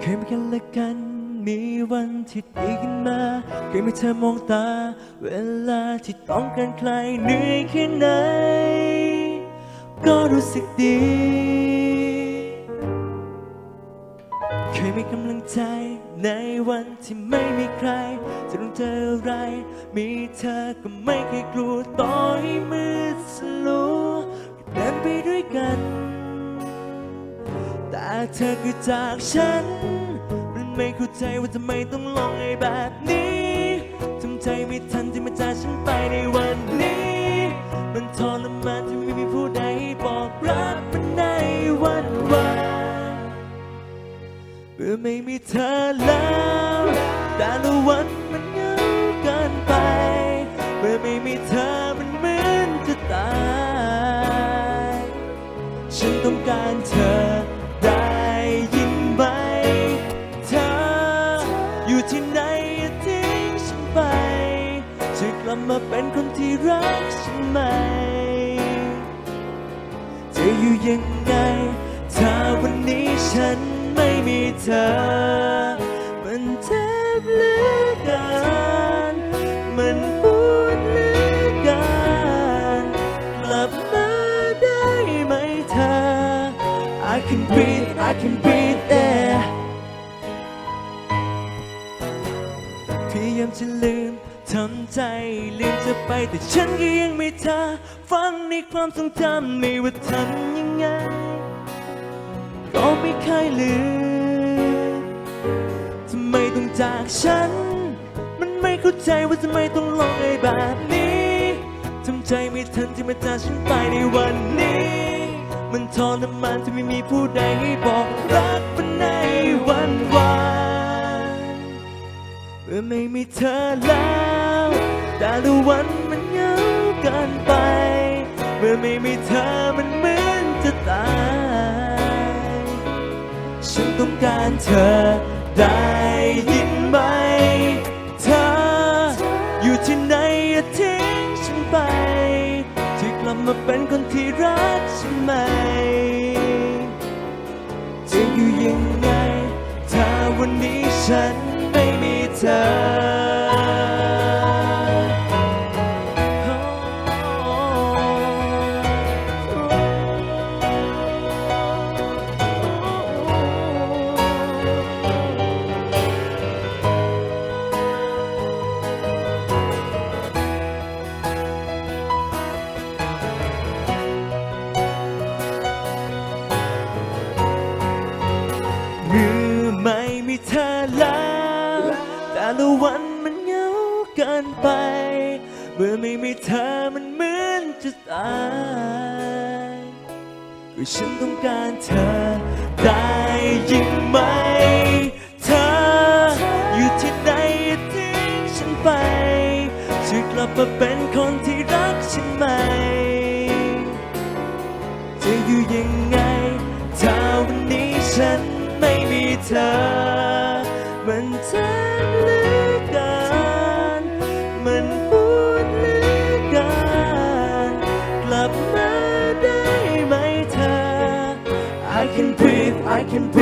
เคยมีกันและกัน มีวันที่ดีขึ้นมา เคยมีเธอมองตา เวลาที่ต้องการใครเหนื่อยแค่ไหน ก็รู้สึกดี เคยมีกำลังใจในวันที่ไม่มีใคร จะต้องเจออะไร มีเธอก็ไม่เคยกลัวต่อให้มืดสลัวเดินไปด้วยกัน แต่เธอคือจากฉัน มันไม่เข้าใจว่าทำไมต้องลงไอ้แบบนี้ทำใจไม่ทันที่มาจากฉันไปในวันนี้ มันทรมานที่ไม่มีผู้ใดบอกรักมันในวันวานเมื่อไม่มีเธอแล้วแต่ละวันมันเงาเกินไป เมื่อไม่มีเธอมันเหมือนจะตาย ฉันต้องการเธอ มาเป็นคนที่รักฉันไหม จะอยู่ยังไง ถ้าวันนี้ฉันไม่มีเธอ มันเจ็บเหลือเกินมันปวดเหลือเกินกลับมาได้ไหมเธอ I can breathe I can breathe there พยายามจะลืม ทำใจลืมจะไปแต่ฉันก็ยังไม่เธอฟังในความทรงจำไม่ว่าทำยังไง ก็ไม่เคยลืมทำไมต้องจากฉัน มันไม่เข้าใจว่าทำไมต้องลองไอ้แบบนี้ทำใจไม่ทันที่มาจากฉันไปในวันนี้ มันทรมานที่ไม่มีผู้ใดให้บอกรักมันในวันวานเมื่อไม่มีเธอแล้ว ละวันมันเหงาเกินไป เมื่อไม่มีเธอมันเหมือนจะตาย ฉันต้องการเธอได้ยินไหม เธออยู่ที่ไหนอย่าทิ้งฉันไปจะกลับมาเป็นคนที่รักฉันไหมจะอยู่ยังไง ถ้าวันนี้ฉันไม่มีเธอ เธอแล้ว แต่ละวันมันเหงาเกินไป เมื่อไม่มีเธอมันเหมือนจะตายก็ฉันต้องการเธอได้ยินไหม เธออยู่ที่ไหนทิ้งฉันไปจะกลับมาเป็นคนที่รักฉันไหม จะอยู่ยังไงถ้าวันนี้ฉันไม่มีเธอ can breathe, I can breathe.